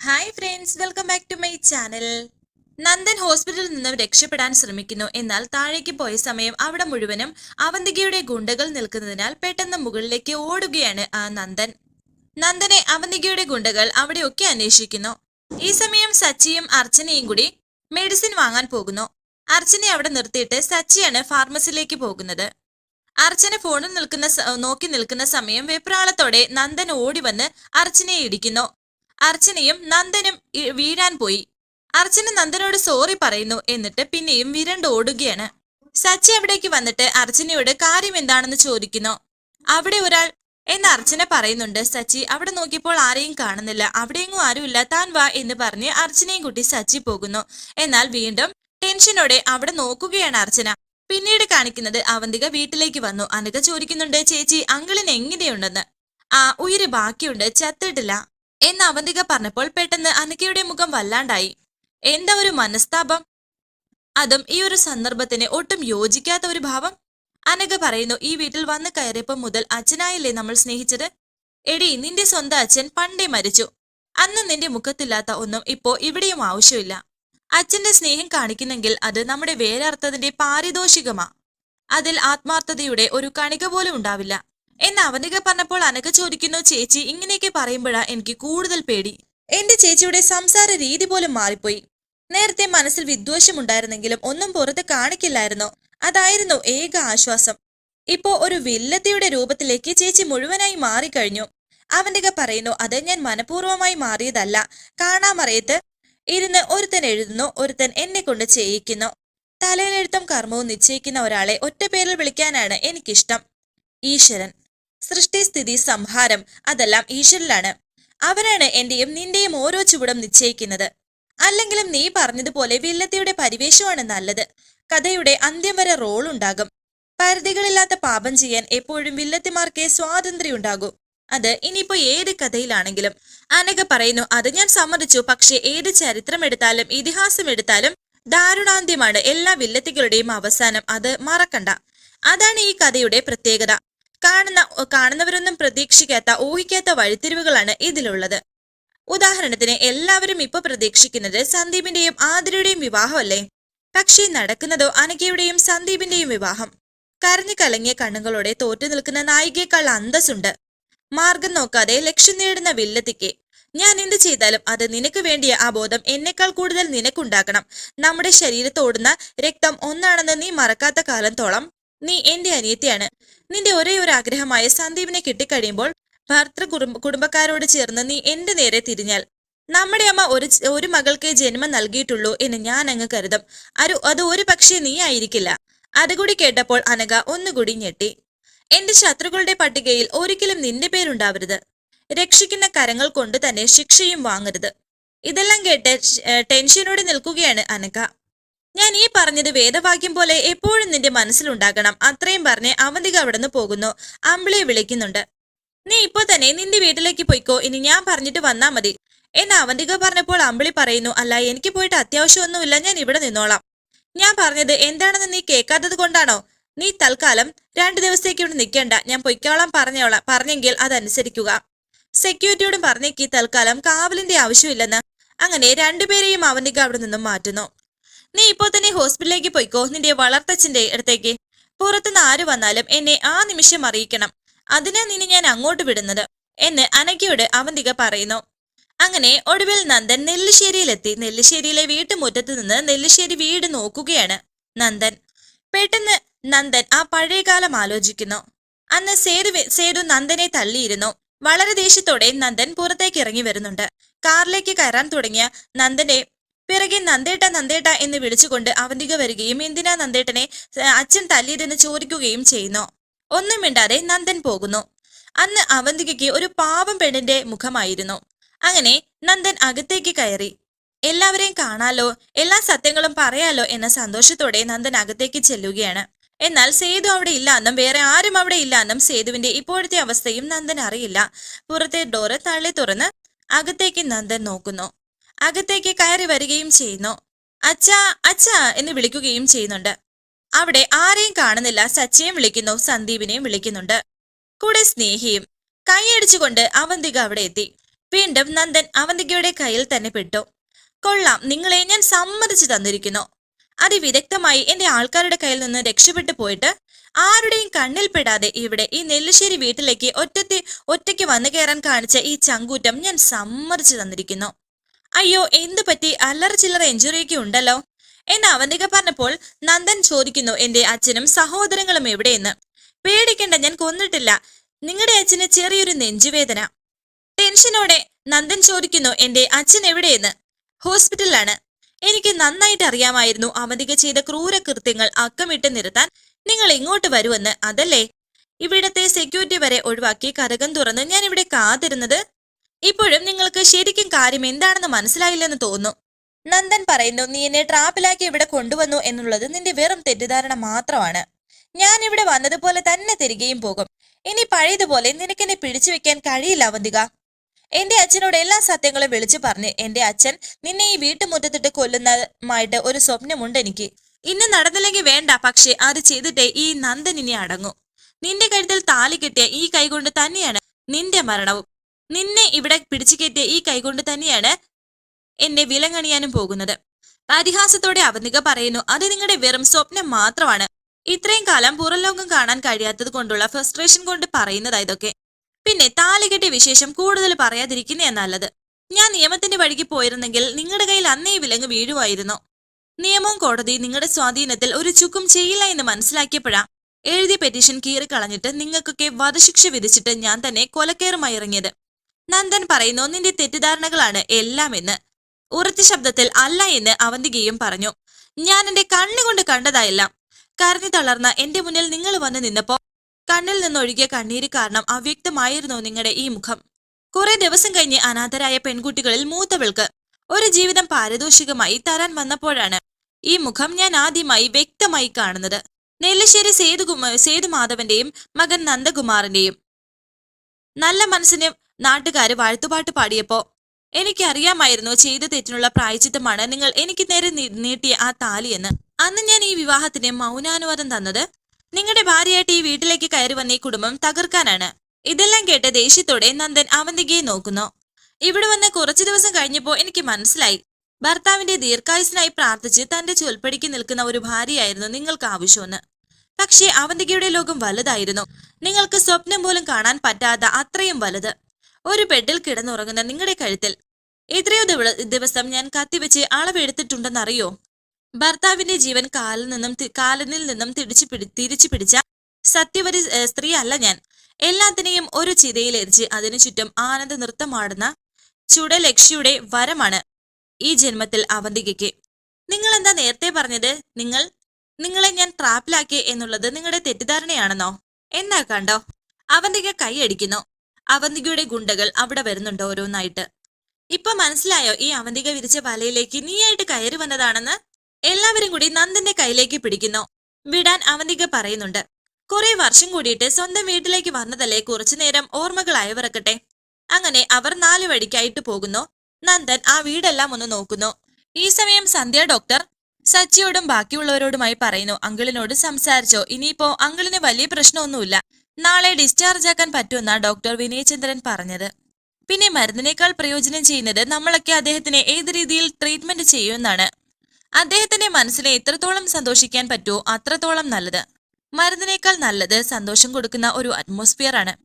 Hi friends welcome back to my channel Nandan ഹോസ്പിറ്റലിൽ നിന്നും രക്ഷപ്പെടാൻ ശ്രമിക്കുന്നു. എന്നാൽ താഴേക്ക് പോയ സമയം അവിടെ മുഴുവനും അവന്തികയുടെ ഗുണ്ടകൾ നിൽക്കുന്നതിനാൽ പെട്ടെന്ന് മുകളിലേക്ക് ഓടുകയാണ് ആ നന്ദൻ. നന്ദനെ അവന്തികയുടെ ഗുണ്ടകൾ അവിടെയൊക്കെ അന്വേഷിക്കുന്നു. ഈ സമയം സച്ചിയും അർച്ചനയും കൂടി മെഡിസിൻ വാങ്ങാൻ പോകുന്നു. അർച്ചനെ അവിടെ നിർത്തിയിട്ട് സച്ചിയാണ് ഫാർമസിയിലേക്ക് പോകുന്നത്. അർച്ചന ഫോണിൽ നിൽക്കുന്ന നോക്കി നിൽക്കുന്ന സമയം വെപ്രാളത്തോടെ നന്ദൻ ഓടി വന്ന് അർച്ചനയെ ഇടിക്കുന്നു. അർച്ചനയും നന്ദനും വീഴാൻ പോയി. അർച്ചന നന്ദനോട് സോറി പറയുന്നു എന്നിട്ട് പിന്നെയും വിരണ്ട് ഓടുകയാണ്. സച്ചി അവിടേക്ക് വന്നിട്ട് അർച്ചനയോട് കാര്യം എന്താണെന്ന് ചോദിക്കുന്നു. അവിടെ ഒരാൾ എന്ന് അർച്ചന പറയുന്നുണ്ട് സച്ചി അവിടെ നോക്കിയപ്പോൾ ആരെയും കാണുന്നില്ല. അവിടെയെങ്ങും ആരുമില്ല. താൻ വാ എന്ന് പറഞ്ഞ് അർച്ചനയും കുട്ടി സച്ചി പോകുന്നു. എന്നാൽ വീണ്ടും ടെൻഷനോടെ അവിടെ നോക്കുകയാണ് അർച്ചന. പിന്നീട് കാണിക്കുന്നത് അവന്തിക വീട്ടിലേക്ക് വന്നു. അനക ചോദിക്കുന്നുണ്ട് ചേച്ചി അങ്കിളിന് എങ്ങനെയുണ്ടെന്ന്? ആ ഉയിര് ബാക്കിയുണ്ട്. ചത്തിട്ടില്ല. എന്ന് അവന്തിക പറഞ്ഞപ്പോൾ പെട്ടെന്ന് അനക്കയുടെ മുഖം വല്ലാണ്ടായി. എന്താ ഒരു മനസ്താപം? അതും ഈ ഒരു സന്ദർഭത്തിന് ഒട്ടും യോജിക്കാത്ത ഒരു ഭാവം. അനക പറയുന്നു ഈ വീട്ടിൽ വന്ന് കയറിയപ്പോൾ മുതൽ അച്ഛനായില്ലേ നമ്മൾ സ്നേഹിച്ചത്? എടി നിന്റെ സ്വന്തം അച്ഛൻ പണ്ടേ മരിച്ചു. അന്ന് നിന്റെ മുഖത്തില്ലാത്ത ഒന്നും ഇപ്പോ ഇവിടെയും ആവശ്യമില്ല. അച്ഛന്റെ സ്നേഹം കാണിക്കുന്നെങ്കിൽ അത് നമ്മുടെ വേരർത്ഥത്തിന്റെ പാരിതോഷികമാ. അതിൽ ആത്മാർത്ഥതയുടെ ഒരു കണിക പോലും ഉണ്ടാവില്ല. എന്ന് അവനിക പറഞ്ഞപ്പോൾ അനക ചോദിക്കുന്നു ചേച്ചി ഇങ്ങനെയൊക്കെ പറയുമ്പോഴാ എനിക്ക് കൂടുതൽ പേടി. എന്റെ ചേച്ചിയുടെ സംസാര രീതി പോലും മാറിപ്പോയി. നേരത്തെ മനസ്സിൽ വിദ്വേഷമുണ്ടായിരുന്നെങ്കിലും ഒന്നും പുറത്ത് കാണിക്കില്ലായിരുന്നു. അതായിരുന്നു ഏക ആശ്വാസം. ഇപ്പോ ഒരു വില്ലത്തിയുടെ രൂപത്തിലേക്ക് ചേച്ചി മുഴുവനായി മാറിക്കഴിഞ്ഞു. അവന്റെ പറയുന്നു അത് ഞാൻ മനഃപൂർവമായി മാറിയതല്ല. കാണാമറിയത്ത് ഇരുന്ന് ഒരുത്തൻ എഴുതുന്നു ഒരുത്തൻ എന്നെ കൊണ്ട് ചെയ്യിക്കുന്നു. തലയിലെഴുത്തും കർമ്മവും നിശ്ചയിക്കുന്ന ഒരാളെ ഒറ്റ പേരിൽ വിളിക്കാനാണ് എനിക്കിഷ്ടം. ഈശ്വരൻ. സൃഷ്ടി സ്ഥിതി സംഹാരം അതെല്ലാം ഈശ്വരനിലാണ് അവനാണ് എന്റെയും നിന്റെയും ഓരോ ചുവടും നിശ്ചയിക്കുന്നത്. അല്ലെങ്കിലും നീ പറഞ്ഞതുപോലെ വില്ലത്തിയുടെ പരിവേഷമാണ് നല്ലത്. കഥയുടെ അന്ത്യം വരെ റോൾ ഉണ്ടാകും. പരിധികളില്ലാത്ത പാപം ചെയ്യാൻ എപ്പോഴും വില്ലത്തിമാർക്കേ സ്വാതന്ത്ര്യം ഉണ്ടാകൂ. അത് ഇനിയിപ്പോ ഏത് കഥയിലാണെങ്കിലും. അനഘ പറയുന്നു അത് ഞാൻ സമ്മതിച്ചു. പക്ഷേ ഏത് ചരിത്രം എടുത്താലും ഇതിഹാസം എടുത്താലും ദാരുണാന്ത്യമാണ്. എല്ലാ വില്ലത്തികളുടെയും അവസാനം. അത് മറക്കണ്ട. അതാണ് ഈ കഥയുടെ പ്രത്യേകത. കാണുന്ന കാണുന്നവരൊന്നും പ്രതീക്ഷിക്കാത്ത ഊഹിക്കാത്ത വഴിത്തിരിവുകളാണ് ഇതിലുള്ളത്. ഉദാഹരണത്തിന് എല്ലാവരും ഇപ്പൊ പ്രതീക്ഷിക്കുന്നത് സന്ദീപിന്റെയും ആതിരയുടെയും വിവാഹമല്ലേ? പക്ഷേ നടക്കുന്നതോ അനഘയുടെയും സന്ദീപിന്റെയും വിവാഹം. കരഞ്ഞു കലങ്ങിയ കണ്ണുകളോടെ തോറ്റു നിൽക്കുന്ന നായികയേക്കാൾ അന്തസ്സുണ്ട്. മാർഗം നോക്കാതെ ലക്ഷ്യം നേടുന്ന വില്ലത്തിക്ക്. ഞാൻ എന്ത് ചെയ്താലും അത് നിനക്ക് വേണ്ടിയ ആ ബോധം എന്നെക്കാൾ കൂടുതൽ നിനക്കുണ്ടാക്കണം നമ്മുടെ ശരീരത്തോടുന്ന രക്തം ഒന്നാണെന്ന് നീ മറക്കാത്ത കാലത്തോളം നീ എന്റെ അനിയത്തിയാണ്. നിന്റെ ഒരേ ഒരു ആഗ്രഹമായ സന്ദീപിനെ കിട്ടിക്കഴിയുമ്പോൾ ഭർത്തൃ കുടുംബ കുടുംബക്കാരോട് ചേർന്ന് നീ എന്റെ നേരെ തിരിഞ്ഞാൽ നമ്മുടെ അമ്മ ഒരു ഒരു മകൾക്കേ ജന്മം നൽകിയിട്ടുള്ളൂ എന്ന് ഞാൻ അങ്ങ് കരുതും. അരു അത് ഒരു പക്ഷേ നീ ആയിരിക്കില്ല. അതുകൂടി കേട്ടപ്പോൾ അനഘ ഒന്നുകൂടി ഞെട്ടി. എന്റെ ശത്രുക്കളുടെ പട്ടികയിൽ ഒരിക്കലും നിന്റെ പേരുണ്ടാവരുത്. രക്ഷിക്കുന്ന കരങ്ങൾ കൊണ്ട് തന്നെ ശിക്ഷയും വാങ്ങരുത്. ഇതെല്ലാം കേട്ട് ടെൻഷനോടെ നിൽക്കുകയാണ് അനഘ. ഞാൻ ഈ പറഞ്ഞത് വേദവാക്യം പോലെ എപ്പോഴും നിന്റെ മനസ്സിലുണ്ടാകണം. അത്രയും പറഞ്ഞ് അവന്തിക അവിടുന്ന് പോകുന്നു. അമ്പിളിയെ വിളിക്കുന്നുണ്ട്. നീ ഇപ്പോ തന്നെ നിന്റെ വീട്ടിലേക്ക് പോയിക്കോ. ഇനി ഞാൻ പറഞ്ഞിട്ട് വന്നാ മതി. എന്ന് അവന്തിക പറഞ്ഞപ്പോൾ അമ്പിളി പറയുന്നു അല്ല എനിക്ക് പോയിട്ട് അത്യാവശ്യമൊന്നുമില്ല. ഞാൻ ഇവിടെ നിന്നോളാം. ഞാൻ പറഞ്ഞത് എന്താണെന്ന് നീ കേൾക്കാത്തത് കൊണ്ടാണോ? നീ തൽക്കാലം രണ്ടു ദിവസത്തേക്ക് ഇവിടെ നിൽക്കേണ്ട. ഞാൻ പൊയ്ക്കോളാം പറഞ്ഞോളാം പറഞ്ഞെങ്കിൽ അതനുസരിക്കുക സെക്യൂരിറ്റിയോടും പറഞ്ഞേക്ക് തൽക്കാലം കാവലിന്റെ ആവശ്യമില്ലെന്ന്. അങ്ങനെ രണ്ടുപേരെയും അവന്തിക അവിടെ നിന്നും മാറ്റുന്നു. നീ ഇപ്പോൾ തന്നെ ഹോസ്പിറ്റലിലേക്ക് പോയിക്കോ? നിന്റെ വളർത്തച്ഛന്റെ അടുത്തേക്ക്. പുറത്തുനിന്ന് ആര് വന്നാലും എന്നെ ആ നിമിഷം അറിയിക്കണം. അതിനാ നിന്നെ ഞാൻ അങ്ങോട്ട് വിടുന്നത് എന്ന് അനഘയോട് അവന്തിക പറയുന്നു. അങ്ങനെ ഒടുവിൽ നന്ദൻ നെല്ലിശ്ശേരിയിലെത്തി. നെല്ലിശ്ശേരിയിലെ വീട്ടുമുറ്റത്ത് നിന്ന് നെല്ലിശ്ശേരി വീട് നോക്കുകയാണ് നന്ദൻ. പെട്ടെന്ന് നന്ദൻ ആ പഴയകാലം ആലോചിക്കുന്നു. അന്ന് സേതു സേതു നന്ദനെ തള്ളിയിരുന്നു. വളരെ ദേഷ്യത്തോടെ നന്ദൻ പുറത്തേക്ക് ഇറങ്ങി വരുന്നുണ്ട്. കാറിലേക്ക് കയറാൻ തുടങ്ങിയ നന്ദനെ പിറകെ നന്ദേട്ട നന്ദേട്ട എന്ന് വിളിച്ചുകൊണ്ട് അവന്തിക വരികയും എന്തിനാ നന്ദേട്ടനെ അച്ഛൻ തല്ലിയതെന്ന് ചോദിക്കുകയും ചെയ്യുന്നു. ഒന്നും മിണ്ടാതെ നന്ദൻ പോകുന്നു. അന്ന് അവന്തികയ്ക്ക് ഒരു പാവം പെണ്ണിന്റെ മുഖമായിരുന്നു. അങ്ങനെ നന്ദൻ അകത്തേക്ക് കയറി. എല്ലാവരെയും കാണാലോ എല്ലാ സത്യങ്ങളും പറയാലോ എന്ന സന്തോഷത്തോടെ നന്ദൻ അകത്തേക്ക് ചെല്ലുകയാണ്. എന്നാൽ സേതു അവിടെ ഇല്ല എന്നും വേറെ ആരും അവിടെ ഇല്ല എന്നും സേതുവിന്റെ ഇപ്പോഴത്തെ അവസ്ഥയും നന്ദൻ അറിയില്ല. പുറത്തെ ഡോറ് തള്ളി തുറന്ന് അകത്തേക്ക് നന്ദൻ നോക്കുന്നു. അകത്തേക്ക് കയറി വരികയും ചെയ്യുന്നു. അച്ഛാ അച്ഛാ എന്ന് വിളിക്കുകയും ചെയ്യുന്നുണ്ട്. അവിടെ ആരെയും കാണുന്നില്ല. സച്ചിയും വിളിക്കുന്നു സന്ദീപിനെയും വിളിക്കുന്നുണ്ട്. കൂടെ സ്നേഹിയും. കൈയടിച്ചുകൊണ്ട് അവന്തിക അവിടെ എത്തി. വീണ്ടും നന്ദൻ അവന്തികയുടെ കയ്യിൽ തന്നെ പെട്ടു. കൊള്ളാം നിങ്ങളെ ഞാൻ സമ്മതിച്ചു തന്നിരിക്കുന്നു. അതിവിദഗ്ധമായി എന്റെ ആൾക്കാരുടെ കയ്യിൽ നിന്ന് രക്ഷപ്പെട്ടു പോയിട്ട് ആരുടെയും കണ്ണിൽപ്പെടാതെ ഇവിടെ ഈ നെല്ലിശ്ശേരി വീട്ടിലേക്ക് ഒറ്റത്തി ഒറ്റയ്ക്ക് വന്നു കയറാൻ കാണിച്ച ഈ ചങ്കൂറ്റം ഞാൻ സമ്മതിച്ചു തന്നിരിക്കുന്നു. അയ്യോ എന്തു പറ്റി? അല്ലറ ചില്ലറ എഞ്ചുറിയൊക്കെ ഉണ്ടല്ലോ. എന്ന് അവന്തിക പറഞ്ഞപ്പോൾ നന്ദൻ ചോദിക്കുന്നു എന്റെ അച്ഛനും സഹോദരങ്ങളും എവിടെയെന്ന്? പേടിക്കേണ്ട ഞാൻ കൊന്നിട്ടില്ല. നിങ്ങളുടെ അച്ഛന് ചെറിയൊരു നെഞ്ചുവേദന. ടെൻഷനോടെ? നന്ദൻ ചോദിക്കുന്നു എന്റെ അച്ഛൻ എവിടെയെന്ന്? ഹോസ്പിറ്റലിലാണ്. എനിക്ക് നന്നായിട്ട് അറിയാമായിരുന്നു. അവന്തിക ചെയ്ത ക്രൂരകൃത്യങ്ങൾ അക്കമിട്ട് നിർത്താൻ നിങ്ങൾ ഇങ്ങോട്ട് വരുമെന്ന് അതല്ലേ? ഇവിടത്തെ സെക്യൂരിറ്റി വരെ ഒഴിവാക്കി കരകം തുറന്ന് ഞാൻ ഇവിടെ കാത്തിരുന്നത് ഇപ്പോഴും നിങ്ങൾക്ക് ശരിക്കും കാര്യം എന്താണെന്ന് മനസ്സിലായില്ലെന്ന് തോന്നുന്നു. നന്ദൻ പറയുന്നു നീ എന്നെ ട്രാപ്പിലാക്കി ഇവിടെ കൊണ്ടുവന്നു എന്നുള്ളത് നിന്റെ വെറും തെറ്റിദ്ധാരണ മാത്രമാണ്. ഞാൻ ഇവിടെ വന്നതുപോലെ തന്നെ തിരികെയും പോകും. ഇനി പഴയതുപോലെ നിനക്കെന്നെ പിടിച്ചു വെക്കാൻ കഴിയില്ല അവന്തിക. എന്റെ അച്ഛനോട് എല്ലാ സത്യങ്ങളും വിളിച്ചു പറഞ്ഞ് എന്റെ അച്ഛൻ നിന്നെ ഈ വീട്ടുമുറ്റത്തിട്ട് കൊല്ലുന്നതുമായിട്ട് ഒരു സ്വപ്നമുണ്ട് എനിക്ക്. ഇന്ന് നടന്നില്ലെങ്കിൽ വേണ്ട പക്ഷെ അത് ചെയ്തിട്ടേ ഈ നന്ദൻ ഇനി അടങ്ങൂ. നിന്റെ കഴുത്തിൽ താലി കിട്ടിയ ഈ കൈകൊണ്ട് തന്നെയാണ് നിന്റെ മരണവും. നിന്നെ ഇവിടെ പിടിച്ചു കയറ്റിയ ഈ കൈകൊണ്ട് തന്നെയാണ് എന്നെ വിലങ്ങണിയാനും പോകുന്നത്. പരിഹാസത്തോടെ അവന്തിക പറയുന്നു അത് നിങ്ങളുടെ വെറും സ്വപ്നം മാത്രമാണ്. ഇത്രയും കാലം പുറംലോകം കാണാൻ കഴിയാത്തത് കൊണ്ടുള്ള ഫ്രസ്ട്രേഷൻ കൊണ്ട് പറയുന്നതാ ഇതൊക്കെ. പിന്നെ താലികെട്ടിയ വിശേഷം കൂടുതൽ പറയാതിരിക്കുന്നേ നല്ലത്. ഞാൻ നിയമത്തിന്റെ വഴിക്ക് പോയിരുന്നെങ്കിൽ നിങ്ങളുടെ കയ്യിൽ അന്നേ വിലങ്ങ് വീഴുമായിരുന്നു. നിയമവും കോടതി നിങ്ങളുടെ സ്വാധീനത്തിൽ ഒരു ചുക്കും ചെയ്യില്ല എന്ന് മനസ്സിലാക്കിയപ്പോഴാ എഴുതിയ പെറ്റീഷൻ കീറിക്കളഞ്ഞിട്ട് നിങ്ങൾക്കൊക്കെ വധശിക്ഷ വിധിച്ചിട്ട് ഞാൻ തന്നെ കൊലക്കേറുമായി ഇറങ്ങിയത്. നന്ദൻ പറയുന്നു നിന്റെ തെറ്റിദ്ധാരണകളാണ് എല്ലാം എന്ന് ഉറച്ച ശബ്ദത്തിൽ അല്ല എന്ന് അവന്തികയും പറഞ്ഞു. ഞാൻ എന്റെ കണ്ണുകൊണ്ട് കണ്ടതായെല്ലാം. കരഞ്ഞു തളർന്ന എന്റെ മുന്നിൽ നിങ്ങൾ വന്ന് നിന്നപ്പോ കണ്ണിൽ നിന്നൊഴുകിയ കണ്ണീര് കാരണം അവ്യക്തമായിരുന്നു നിങ്ങളുടെ ഈ മുഖം. കുറെ ദിവസം കഴിഞ്ഞ് അനാഥരായ പെൺകുട്ടികളിൽ മൂത്തവൾക്ക് ഒരു ജീവിതം പാരിതോഷികമായി തരാൻ വന്നപ്പോഴാണ് ഈ മുഖം ഞാൻ ആദ്യമായി വ്യക്തമായി കാണുന്നത്. നെല്ലശ്ശേരി സേതുകുമാ സേതുമാധവന്റെയും മകൻ നന്ദകുമാറിന്റെയും. നല്ല മനസ്സിന് നാട്ടുകാര് വാഴ്ത്തുപാട്ട് പാടിയപ്പോ എനിക്കറിയാമായിരുന്നു ചെയ്ത തെറ്റിനുള്ള പ്രായച്ചിത്തമാണ് നിങ്ങൾ എനിക്ക് നേരെ നീട്ടിയ ആ താലിയെന്ന് അന്ന് ഞാൻ ഈ വിവാഹത്തിന് മൗനാനുവാദം തന്നത് നിങ്ങളുടെ ഭാര്യയായിട്ട് ഈ വീട്ടിലേക്ക് കയറി വന്ന ഈ കുടുംബം തകർക്കാനാണ്. ഇതെല്ലാം കേട്ട് ദേഷ്യത്തോടെ നന്ദൻ അവന്തികയെ നോക്കുന്നു. ഇവിടെ വന്ന് കുറച്ചു ദിവസം കഴിഞ്ഞപ്പോൾ എനിക്ക് മനസ്സിലായി. ഭർത്താവിന്റെ ദീർഘായുസിനായി പ്രാർത്ഥിച്ച് തന്റെ ചൊൽപ്പടിക്ക് നിൽക്കുന്ന ഒരു ഭാര്യയായിരുന്നു നിങ്ങൾക്ക് ആവശ്യമെന്ന്. പക്ഷേ അവന്തികയുടെ ലോകം വലുതായിരുന്നു. നിങ്ങൾക്ക് സ്വപ്നം പോലും കാണാൻ പറ്റാത്ത അത്രയും വലുത്. ഒരു ബെഡിൽ കിടന്നുറങ്ങുന്ന നിങ്ങളുടെ കഴുത്തിൽ. എത്രയോ ദിവസം ഞാൻ കത്തിവെച്ച് അളവെടുത്തിട്ടുണ്ടെന്നറിയോ? ഭർത്താവിന്റെ ജീവൻ കാലിൽ നിന്നും കാലനിൽ നിന്നും തിരിച്ചു പിടി തിരിച്ചു പിടിച്ച സത്യവരി സ്ത്രീ അല്ല ഞാൻ. എല്ലാത്തിനെയും ഒരു ചിതയിലെരിച്ച് അതിനു ചുറ്റും ആനന്ദ നൃത്തമാടുന്ന ചുടലക്ഷിയുടെ വരമാണ് ഈ ജന്മത്തിൽ അവന്തികയ്ക്ക്. നിങ്ങൾ എന്താ നേരത്തെ പറഞ്ഞത്? നിങ്ങൾ നിങ്ങളെ ഞാൻ ട്രാപ്പിലാക്കി എന്നുള്ളത് നിങ്ങളുടെ തെറ്റിദ്ധാരണയാണെന്നോ? എന്നാ കണ്ടോ? അവന്തിക കൈയടിക്കുന്നു അവന്തികയുടെ ഗുണ്ടകൾ അവിടെ വരുന്നുണ്ട് ഓരോന്നായിട്ട്. ഇപ്പൊ മനസ്സിലായോ ഈ അവന്തിക വിരിച്ച വലയിലേക്ക് നീയായിട്ട് കയറി വന്നതാണെന്ന്? എല്ലാവരും കൂടി നന്ദന്റെ കയ്യിലേക്ക് പിടിക്കുന്നു. വിടാൻ അവന്തിക പറയുന്നുണ്ട്. കുറെ വർഷം കൂടിയിട്ട് സ്വന്തം വീട്ടിലേക്ക് വന്നതല്ലേ കുറച്ചു നേരം അയവിറക്കട്ടെ അങ്ങനെ അവർ നാലു വഴിക്കായിട്ട് പോകുന്നു. നന്ദൻ ആ വീടെല്ലാം ഒന്ന് നോക്കുന്നു. ഈ സമയം സന്ധ്യ ഡോക്ടർ സച്ചിയോടും ബാക്കിയുള്ളവരോടുമായി പറയുന്നു അങ്കിളിനോട് സംസാരിച്ചോ. ഇനിയിപ്പോ അങ്കിളിന് വലിയ പ്രശ്നമൊന്നുമില്ല. നാളെ ഡിസ്ചാർജ് ആക്കാൻ പറ്റുമെന്ന ഡോക്ടർ വിനയചന്ദ്രൻ പറഞ്ഞത്. പിന്നെ മരുന്നിനേക്കാൾ പ്രയോജനം ചെയ്യുന്നത് നമ്മളൊക്കെ അദ്ദേഹത്തിനെ ഏത് രീതിയിൽ ട്രീറ്റ്മെന്റ് ചെയ്യുമെന്നാണ്. അദ്ദേഹത്തിന്റെ മനസ്സിനെ എത്രത്തോളം സന്തോഷിക്കാൻ പറ്റുമോ അത്രത്തോളം നല്ലത്. മരുന്നിനേക്കാൾ നല്ലത് സന്തോഷം കൊടുക്കുന്ന ഒരു അറ്റ്മോസ്ഫിയർ ആണ്.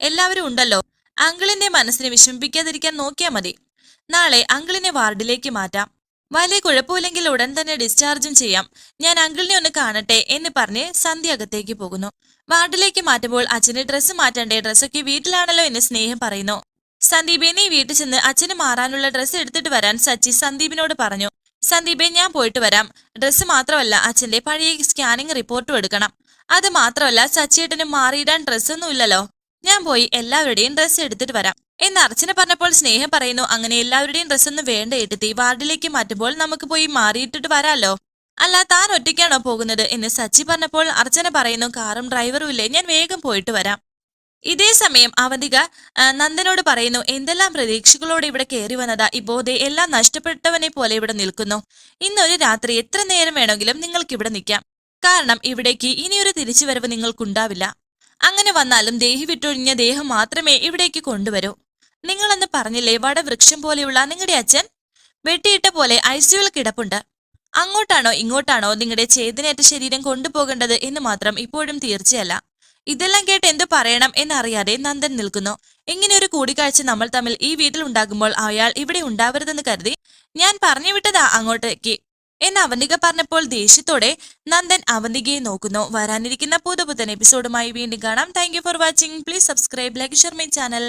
എല്ലാവരും ഉണ്ടല്ലോ അങ്കിളിന്റെ മനസ്സിനെ വിഷമിപ്പിക്കാതിരിക്കാൻ നോക്കിയാൽ മതി. നാളെ അങ്കിളിനെ വാർഡിലേക്ക് മാറ്റാം. വലിയ കുഴപ്പമില്ലെങ്കിൽ ഉടൻ തന്നെ ഡിസ്ചാർജും ചെയ്യാം. ഞാൻ അങ്കിളിനെ ഒന്ന് കാണട്ടെ എന്ന് പറഞ്ഞ് സന്ധ്യ അകത്തേക്ക് പോകുന്നു. വാർഡിലേക്ക് മാറ്റുമ്പോൾ അച്ഛന് ഡ്രസ്സ് മാറ്റണ്ടേ? ഡ്രസ്സൊക്കെ വീട്ടിലാണല്ലോ എന്ന് സ്നേഹം പറയുന്നു. സന്ദീപെ നീ വീട്ടിൽ ചെന്ന് അച്ഛന് മാറാനുള്ള ഡ്രസ്സ് എടുത്തിട്ട് വരാൻ സച്ചി സന്ദീപിനോട് പറഞ്ഞു. സന്ദീപെ ഞാൻ പോയിട്ട് വരാം. ഡ്രസ്സ് മാത്രമല്ല അച്ഛന്റെ പഴയ സ്കാനിങ് റിപ്പോർട്ടും എടുക്കണം. അത് മാത്രമല്ല സച്ചിയേട്ടന് മാറിയിടാൻ ഡ്രസ്സൊന്നും ഇല്ലല്ലോ. ഞാൻ പോയി എല്ലാവരുടെയും ഡ്രസ്സ് എടുത്തിട്ട് വരാം. എന്ന് അർച്ചന പറഞ്ഞപ്പോൾ സ്നേഹം പറയുന്നു അങ്ങനെ എല്ലാവരുടെയും ഡ്രസ്സൊന്നും വേണ്ട എടുത്തി വാർഡിലേക്ക് മാറ്റുമ്പോൾ നമുക്ക് പോയി മാറിയിട്ടിട്ട് വരാലോ. അല്ല താൻ ഒറ്റയ്ക്കാണോ പോകുന്നത്? എന്ന് സച്ചി പറഞ്ഞപ്പോൾ അർച്ചന പറയുന്നു കാറും ഡ്രൈവറും ഇല്ലേ. ഞാൻ വേഗം പോയിട്ട് വരാം. ഇതേ സമയം അവന്തിക നന്ദനോട് പറയുന്നു എന്തെല്ലാം പ്രതീക്ഷകളോടെ ഇവിടെ കയറി വന്നതാ? ഇപ്പോ എല്ലാം നഷ്ടപ്പെട്ടവനെ പോലെ ഇവിടെ നിൽക്കുന്നു. ഇന്നൊരു രാത്രി എത്ര നേരം വേണമെങ്കിലും നിങ്ങൾക്ക് ഇവിടെ നിൽക്കാം. കാരണം ഇവിടേക്ക് ഇനിയൊരു തിരിച്ചുവരവ് നിങ്ങൾക്കുണ്ടാവില്ല. അങ്ങനെ വന്നാലും ദേഹി വിട്ടൊഴിഞ്ഞ ദേഹം മാത്രമേ ഇവിടേക്ക് കൊണ്ടുവരൂ. നിങ്ങളെന്ന് പറഞ്ഞില്ലേ വടവൃക്ഷം പോലെയുള്ള നിങ്ങളുടെ അച്ഛൻ? വെട്ടിയിട്ട പോലെ ഐസിയുവിൽ കിടപ്പുണ്ട്. അങ്ങോട്ടാണോ ഇങ്ങോട്ടാണോ നിങ്ങളുടെ ചേതനേറ്റ ശരീരം കൊണ്ടുപോകേണ്ടത് എന്ന് മാത്രം ഇപ്പോഴും തീർച്ചയല്ല. ഇതെല്ലാം കേട്ട് എന്ത് പറയണം എന്നറിയാതെ നന്ദൻ നിൽക്കുന്നു. ഇങ്ങനെ ഒരു കൂടിക്കാഴ്ച നമ്മൾ തമ്മിൽ ഈ വീട്ടിൽ ഉണ്ടാകുമ്പോൾ അയാൾ ഇവിടെ ഉണ്ടാവരുതെന്ന് കരുതി ഞാൻ പറഞ്ഞു വിട്ടതാ അങ്ങോട്ടേക്ക്. എന്ന് അവന്തിക പറഞ്ഞപ്പോൾ ദേഷ്യത്തോടെ നന്ദൻ അവന്തികയെ നോക്കുന്നു. വരാനിരിക്കുന്ന പുതുപുത്തൻ എപ്പിസോഡുമായി വീണ്ടും കാണാം. Thank for watching please subscribe like share my channel